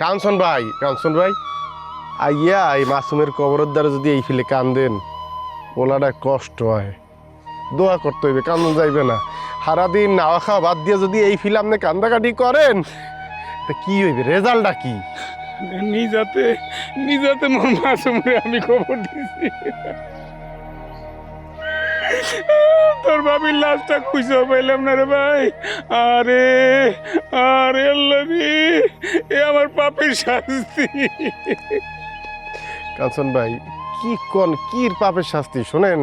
কাঞ্চন ভাই কাঞ্চন ভাই। আইয়া এই মাসুমের কবরের দ্বারা যদি এই ফিলে কান দেন ওলাটা কষ্ট হয়। দোয়া করতে হইবে কান্দন যাইবে না। সারাদিন নাওয়া খাওয়া বাদ দিয়ে যদি এই ফিলে আপনি কান্দাকাটি করেন তা কি হইবে? রেজাল্টটা কি? নিজাতে নিজাতে মোর মাসুমরে আমি খবর দিছি। তোর বাবির লাশটা খুঁজে পাইলাম না রে ভাই। আরে আরে আল্লাহ এ আমার পাপের শাস্তি। কাঞ্চন ভাই কি কোন কি পাপের শাস্তি, শোনেন,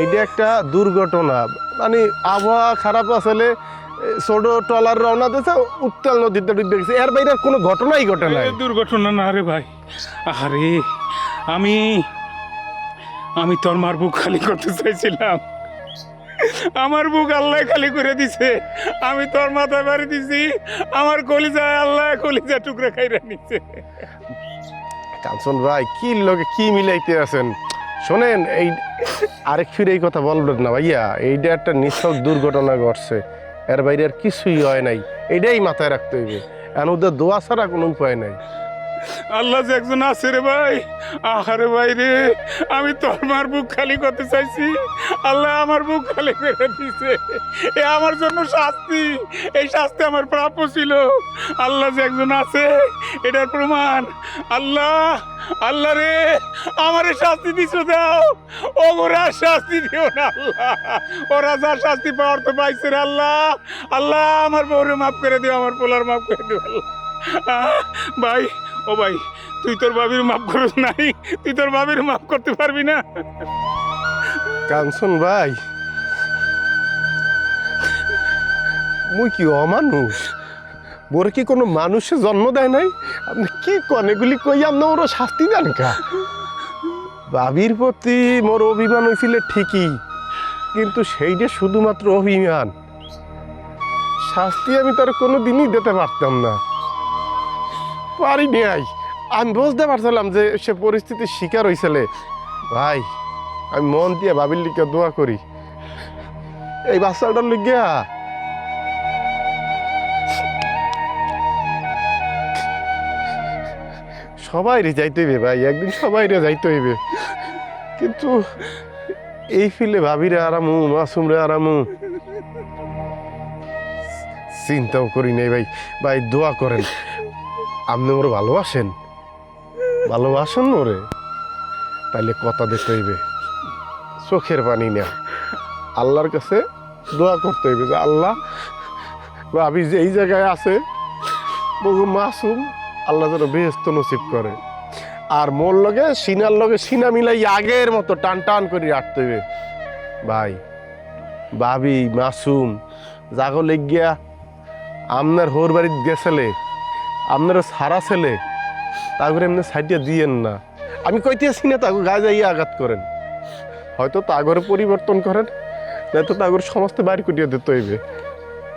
এইটা একটা দুর্ঘটনা। মানে আবহাওয়া খারাপ আসলে ছোট টলার রওনা দিয়েছে, উত্তাল নদীতে ডুবে গেছে। এর বাইরে কোনো ঘটনাই ঘটে এ, দুর্ঘটনা না রে ভাই। আরে আমি আমি তোর মার বুক খালি করতে চাইছিলাম। আমার বুক আল্লাহ খালি করে দিছে। আমি তোর মাথায় বাড়ি দিছি। আমার কলিজা আল্লাহ কলিজা টুকরা খাইরা নিছে। কাঞ্চন ভাই, কি লোকে কি মিলাইতে আছেন? শোনেন, এই আরেক ফিরে এই কথা বলবেন না ভাইয়া। এইটা একটা নিছক দুর্ঘটনা ঘটছে। এর বাইরে আর কিছুই হয় নাই। এটাই মাথায় রাখতে হইবে। এখন ওদের দোয়া ছাড়া কোনো উপায় নাই। আল্লাহ যে একজন আছে রে ভাই। আহারে ভাই রে, আমি তোর মার বুক খালি করতে চাইছি। আল্লাহ আমার বুক খালি করে দিছে। এ আমার জন্য শাস্তি। এই শাস্তি আমার প্রাপ্য ছিল। আল্লাহ যে একজন আছে, এটার প্রমাণ। আল্লাহ আল্লাহ রে, আমারে শাস্তি দিছো দাও। ওরা শাস্তি দিও না, আল্লাহ। ওরা যা শাস্তি পাওয়ার তো পাইছে রে আল্লাহ। আল্লাহ আমার বউরে মাফ করে দিও, আমার পোলার মাফ করে দিও, আল্লাহ। ভাই ও ভাই, তুই তোর বাবির মাফ করিস নাই, তুই তোর বাবির মাফ করতে পারবি না। কাঞ্চন ভাই, মুই কি অমানুষ? মোর কি কোনো মানুষে জন্ম দেয় নাই? আপনি কি কন, এগুলি কই আপনি ওর শাস্তি দেন কা? বাবির প্রতি মোর অভিমান হয়েছিল ঠিকই, কিন্তু সেইটা শুধুমাত্র অভিমান। শাস্তি আমি তার কোনো দিনই দিতে পারতাম না। পারিনি আই। আমি বুঝতে পারছিলাম যে সে পরিস্থিতির শিকার হয়েছিল ভাই, আমি মন দিয়ে বাবির লিখে দোয়া করি। এই বাচ্চাটার লিখিয়া সবাই রে যাইতে হইবে ভাই, একদিন সবাই রে যাইতে হইবে। কিন্তু এই ফিলে ভাবিরে আরামু, মাসুমরে আরামু। চিন্তাও করি নাই ভাই ভাই দোয়া করেন। আপনি মোরে ভালোবাসেন? ভালোবাসেন মোরে? তাইলে কথা দিতে হইবে। চোখের পানি না আল্লাহর কাছে দোয়া করতে হইবে যে, আল্লাহ, ভাবি যে এই জায়গায় আছে, বহু মাসুম, আল্লাহ যেন বেহস্ত নসিব করে। আর মোর লগে, সিনার লগে সিনা মিলাই আগের মতো টান টান করে রাখতে হইবে। ভাই, ভাবি, মাসুম, জাগো লেগিয়া আপনার হোর বাড়িতে গেছিলে আপনার সারা ছেলে তারপরে এমনি সাইডে দিয়েন না। আমি কইতেছি না তাকে গায়ে যাইয়া আঘাত করেন। হয়তো তাগরে পরিবর্তন করেন নয়তো তাগর সমস্ত বাড়ি কুটিয়ে দিতে হইবে।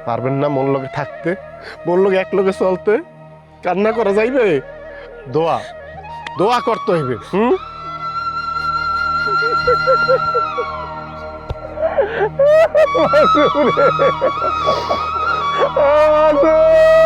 পারবেন না মন লগে থাকতে মন লগে এক লগে চলতে। কান্না করা যাইবে? দোয়া দোয়া করতে হইবে হুম? বাবা